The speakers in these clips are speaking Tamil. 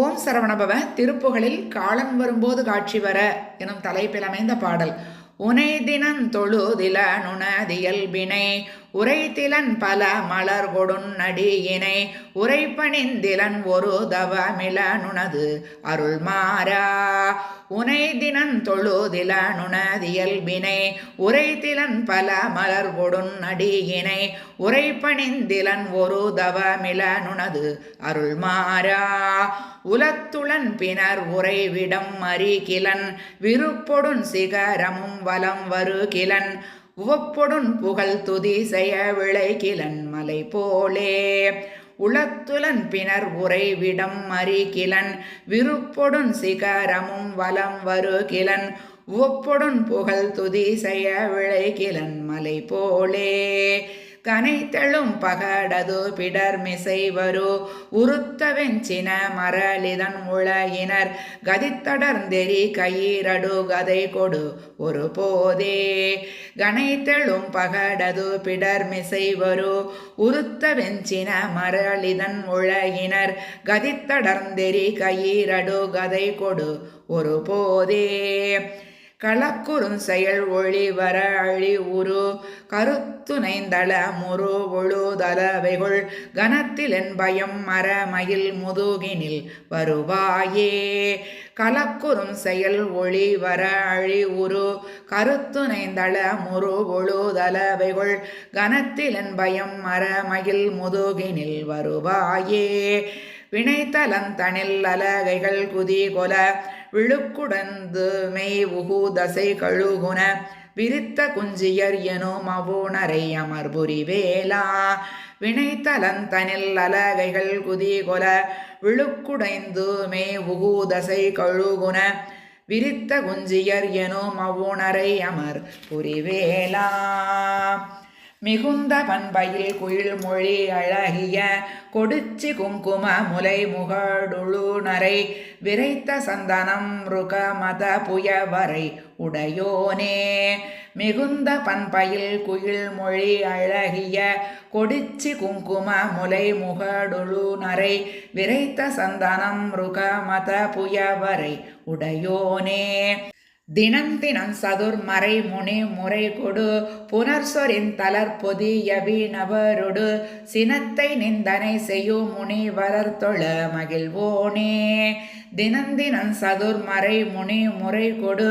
ஓம் சரவணபவ திருப்புகளில் காலம் வரும்போது காட்சி வர எனும் தலைப்பில் அமைந்த பாடல். உனை தினம் தொழுதில நுணதியல்பினை உரைத்திலன் பல மலர் கொடுநடியினை உரைப்பணிந்திலன் ஒரு தவமில அருள் மாறா. உனை தினன் உரைத்திலன் பல மலர் கொடுநடியினை உரைப்பணிந்திலன் ஒரு தவமில அருள் மாறா. உலத்துளன் பினர் உறைவிடம் மறிகிலன் விருப்பொடுன் சிகரமும் வலம் வருகிலன் உவப்பொடுன் புகழ் துதி செய்ய விளைகிலன் மலை போலே. உளத்துலன் பினர் உறைவிடம் மறிகிலன் விருப்பொடுன் சிகரமும் வலம் வருகிலன் உவப்பொடுன் புகழ் துதி செய்ய விளைகிலன் மலை போலே. கனைத்தழும் பகடது பிடர் மிசைவரு உருத்த வெஞ்சின மரளிதன் உளையினர் கதித்தடர்ந்தெறி கயிரடு கதை கொடு ஒரு போதே கனைத்தெழும் பகடது பிடர் மிசைவரு உருத்த வெஞ்சின மரளிதன் உளையினர் கதித்தடர்ந்தெறி கயிரடு கதை கொடு ஒரு போதே களக்குறும் செயல் ஒளி வர அழி உரு. கருத்துணைந்தள முரு கனத்தில் என் பயம் மரமயில் முதுகினில் வருவாயே. களக்குறும் செயல் ஒளி வர அழி உரு. கருத்துணைந்தள முரு கனத்தில் கனத்திலென் பயம் மரமயில் முதுகினில் வருவாயே. வினைத்தலந்தனில் அலகைகள் குதி கொல விழுக்குடந்து மெய் உகு தசை கழுகுன விரித்த குஞ்சியர் எனும் அவுணரை அமர்புரி வேலா. வினைத்தலந்தனில் அலகைகள் குதி கொல விழுக்குடைந்து மே உகு தசை கழுகுன விரித்த குஞ்சியர் எனும் அவுணரை அமர் புரிவேலா மிகுந்த பண்பையில் குயில் மொழி அழகிய கொடுச்சி குங்கும முலை முகடுழுநரை விரைத்த சந்தனம் ருக மத புயவரை உடையோனே. மிகுந்த பண்பையில் குயில் மொழி அழகிய கொடிச்சி குங்கும முலை முகடுழுநரை விரைத்த சந்தனம் ருக மத புயவரை உடையோனே. தினம் தினம் சதுர்மறை முனி முறை கொடு. புனர்சொரின் தளர் பொதிய வீணவரொடு சினத்தை நிந்தனை செய்யும் முனி தொழ மகிழ்வோனே தினம் தினம் சதுர்மறை முனி முறை கொடு.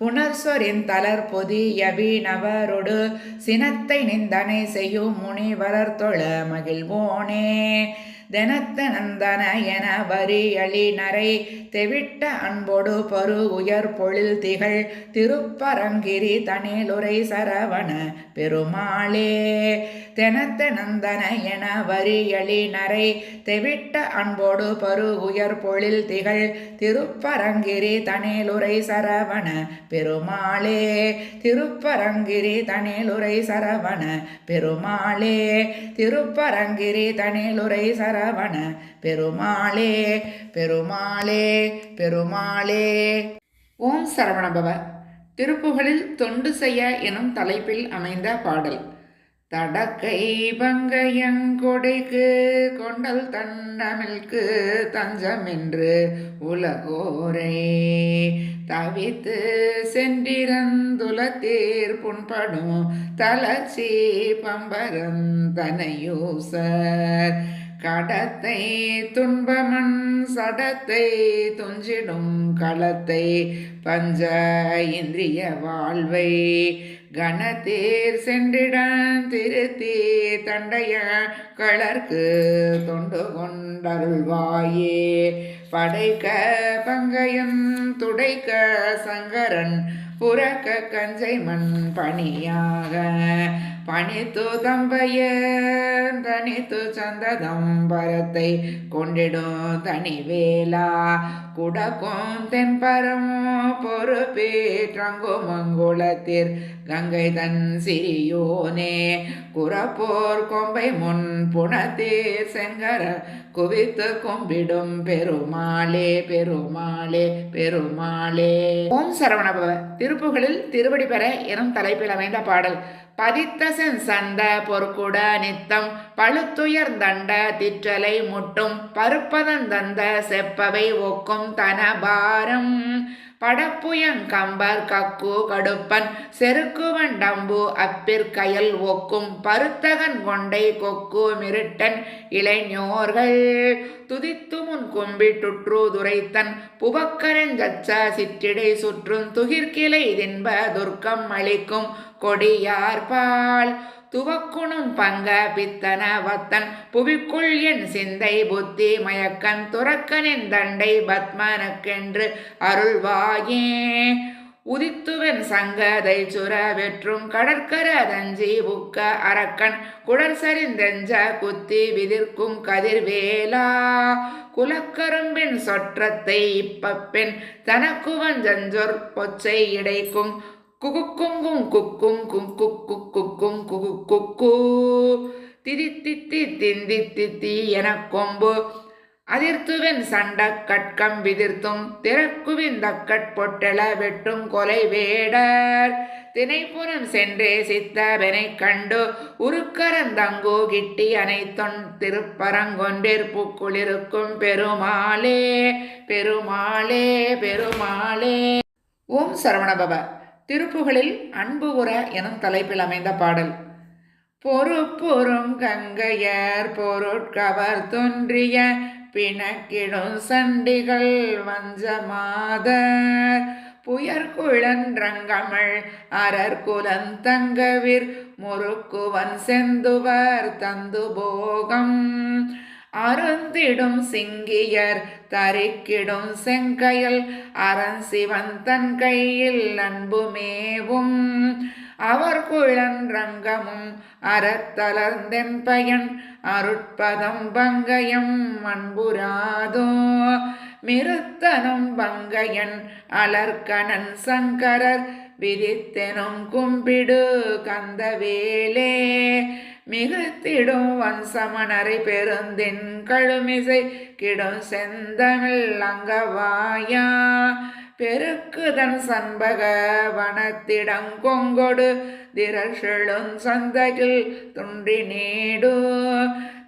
புனர்சொரின் தளர் பொதிய வீணவரொடு சினத்தை நிந்தனை செய்யும் முனி தொழ மகிழ்வோனே தெனத்த நந்தன என வரி அழிநரை தெவிட்ட அன்பொடு பரு உயர் பொழில் திகழ் திருப்பரங்கிரி தனிலுரை சரவண பெருமாளே. தெனத்த நந்தன என வரி அழிநரை தெவிட்ட அன்போடு பரு உயர் பொழில் திகழ் திருப்பரங்கிரி தனிலுரை சரவண பெருமாளே. திருப்பரங்கிரி தனிலுரை சரவண பெருமாளே. திருப்பரங்கிரி தனிலுரை சர சரவண பெருமாளே பெருமாளே பெருமாளே. ஓம் சரவணபவ திருப்புகளில் தொண்டு செய்ய எனும் தலைப்பில் அமைந்த பாடல். தடக்கை பங்கையங்கொடைக்கு கொண்டல் தண்டமிழ்க்கு தஞ்சமென்று உலகோரே. தவித்து சென்றிரந்துலத்தீர் புண்படும் தளர்ச்சி பம்பரந்தனையூசர். கடத்தை துன்பமன் சடத்தை துஞ்சிடும் களத்தை பஞ்ச இந்திரிய வாழ்வை கணத்தீர் சென்றிடம் திருத்தி தண்டைய களர்க்கு தொண்டு கொண்டருள்வாயே. படைக்க பங்கயம் துடைக்க சங்கரன் புறக்க கஞ்சை மண் பணியாக பணித்து தம்பைய தனித்து சந்ததம்பரத்தை கொண்டிடும் தனி வேளா குடக்கும் தென்பரம் பொறுப்பேற்றங்கு மங்குளத்திற் கங்கை தன் சிறியோனே. குறப்போர் கொம்பை முன் புனத்தீர் செங்கர குவித்து கும்பிடும் பெருமாளே பெருமாளே பெருமாளே. ஓம் சரவணபவ. திருப்புகளில் திருவடி பெற எனும் தலைப்பில் அமைந்த பாடல் பதித்த செஞ்சந்த பொற்குட நித்தம் பழுத்துயர்ந்தண்ட திற்றலை முட்டும் பருப்பதந்தந்த செப்பவை ஒக்கும் தனபாரம் படப்புயங்கம்பர் கக்கு கடுப்பன் செருக்குவன் டம்பு அப்பிற்கயல் ஒக்கும் பருத்தகன் கொண்டை கொக்கு மிருட்டன் இளைஞர்கள். துதித்து முன் கும்பிட்டுற்று துரைத்தன் புவக்கரஞ்சச்ச சிற்றிடை சுற்றும் துகிர்கிளை தின்ப துர்க்கம் அளிக்கும் கொடியார்பால் துவக்குணும் பங்க பித்தன வத்தன் புவிக்குள் என் சிந்தை புத்தி மயக்கன் துறக்கனின் தண்டை பத்மனக்கென்று அருள்வாயே. உதித்துவன் சங்கதை சுர வெற்றும் கடற்கர தஞ்சி புக்க அரக்கன் குடர் சரிந்தெஞ்ச குத்தி விதிர்க்கும் கதிர்வேலா. குலக்கரும்பின் சொற்றத்தை இப்பப்பெண் தனக்குவஞ்சொர் பொச்சை இடைக்கும் குகுக்குங்கும் குக்கும் கும் குக்கு குக்கும் குகு குக்கு திதி தித்தி திந்தி தித்தி எனக் கொம்பு அதிர்த்துவன் சண்ட கட்கம் விதிர்த்தும் திறக்குவின் தக்கட் பொட்டெள வெட்டும் கொலை வேடர் திணைப்புறம் சென்றே சித்தவனை கண்டு உருக்கரந்தங்கோ கிட்டி அனைத்தொன் திருப்பரங்கொன்றிற் புக்குளிருக்கும் பெருமாளே பெருமாளே பெருமாளே ஓம் சரவணபவ திருப்புகளில் அன்பு உர எனும் தலைப்பில் அமைந்த பாடல். பொறுப்புறும் கங்கையர் பொருட்கவர் தோன்றிய பிணக்கிடும் சண்டிகள் வஞ்சமாதர் புயற்குழன்றங்கமிழ் அரற்குலன் தங்கவிர் முறுக்குவன் செந்துவர் தந்து போகம் அருந்திடும் சிங்கியர் தரிக்கிடும் செங்கையல் அரண் சிவன் தன் கையில் அன்புமேவும். அவர் குழன்றங்கமும் அறத்தளர்ந்தென் பயன் அருட்பதம் பங்கயம் அன்புராதோ. மிருத்தனும் பங்கையன் அலர்கணன் சங்கரர் விதித்தெனும் கும்பிடு கந்தவேலே. மிகுத்திடும் வன்சமணரை பெருந்தின் கழுமிசை கிடும் செந்தமிழ் அங்கவாயா. பெருக்குதன் சண்பக வனத்திடம் கொங்கொடு திரஷெழும் சந்தையில் துண்டி நீடு.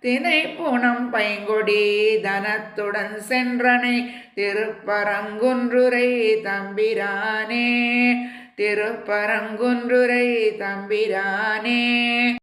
தினை பூனம் பைங்கொடி தனத்துடன் சென்றனை திருப்பரங்குன்றுரை தம்பிரானே. திருப்பரங்குன்றுரை தம்பிரானே.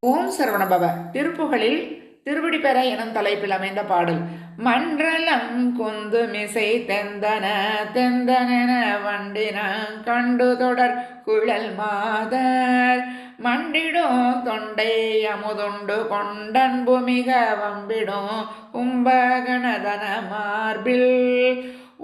ஓம் சரவணபவ. திருப்புகளில் திருவடி பெற எனும் தலைப்பில் அமைந்த பாடல். மன்றலம் குந்து மிசை தெந்தன தெந்தனென வண்டின கண்டு தொடர் குழல் மாதர். மண்டிடும் தொண்டை அமுதுண்டு கொண்டன்பு மிக வம்பிடும் கும்பகணதன மார்பில்.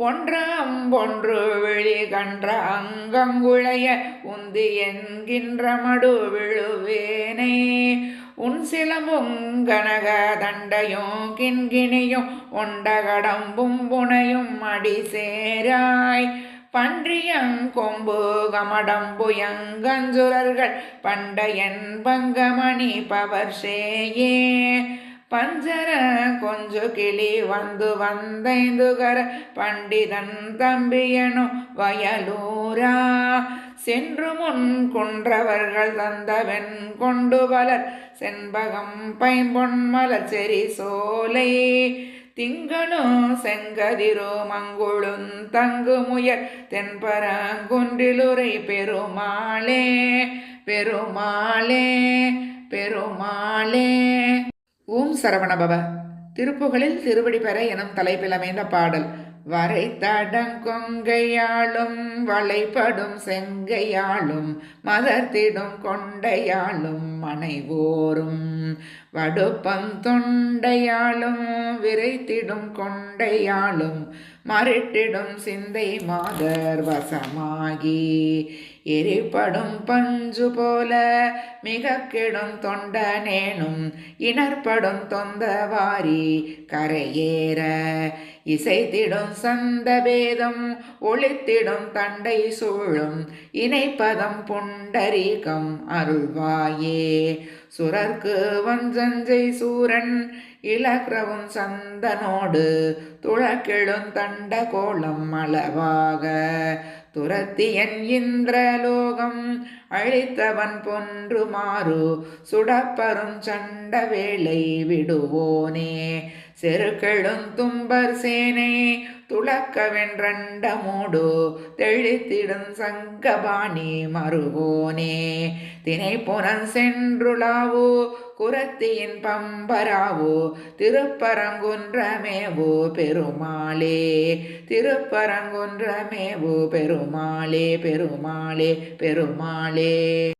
ஒன்றாம் ஒன்று வெளி கன்ற அங்கங்குழைய உந்து என்கின்ற மடு விழுவேனே. உன் சிலம்பும் கனக தண்டையும் கிண்கிணியும் ஒண்டகடம்பும் புனையும் அடி சேராய். பன்றியங்கொம்பு கமடம்புயங்கஞ்சுரர்கள் பண்டையன் பங்கமணி பவர் சேயே. பஞ்சர கொஞ்சு கிளி வந்து வந்தைந்துகர பண்டிதன் தம்பியனு வயலூரா. சென்று முன் கொன்றவர்கள் தந்தவன் கொண்டு பலர் செண்பகம் பைம்பொன் செரி சோலை. திங்களு செங்கதிரோ மங்குளும் தங்கு முயல் தென்பரங்குன்றிலுரை பெருமாளே பெருமாளே பெருமாளே. ஓம் சரவணபவ திருப்புகளில் திருவடி பெற எனும் தலைப்பில் அமைந்த பாடல். வரை தடங்கொங்கையாளும் வளைபடும் செங்கையாளும் மதத்திடும் கொண்டையாளும் மனைவோரும் வடுப்பந்தொண்டையாளும் விரைத்திடும் கொண்டையாளும் மறிட்டிடும் சிந்தை மாதர் வசமாகி. எரிப்படும் பஞ்சு போல மிக கெடும் தொண்டனேனும் இணர்ப்படும் தொந்தவாரி கரையேற. இசைத்திடும் சந்த பேதம் ஒளித்திடும் தண்டை சூழும் இணைப்பதம் புண்டரீகம் அருள்வாயே. சுரர்க்கு வஞ்சஞ்சை சூரன் இளக்ரவும் சந்தனோடு துழக்கெழும் தண்ட கோலம் அளவாக. துரத்தியன் இந்திரலோகம் அழித்தவன் பொன்று மாறு சுடப்பரும் சண்ட வேளை விடுவோனே. செருக்கெழும் தும்பர் சேனை துளக்க மூடு தெளித்திடும் சங்கபாணி மறுவோனே. தினை புனன் சென்றுளாவோ குரத்தியின் பம்பராவோ திருப்பரங்குன்றமேவோ பெருமாளே. திருப்பரங்குன்றமேவோ பெருமாளே பெருமாளே பெருமாளே.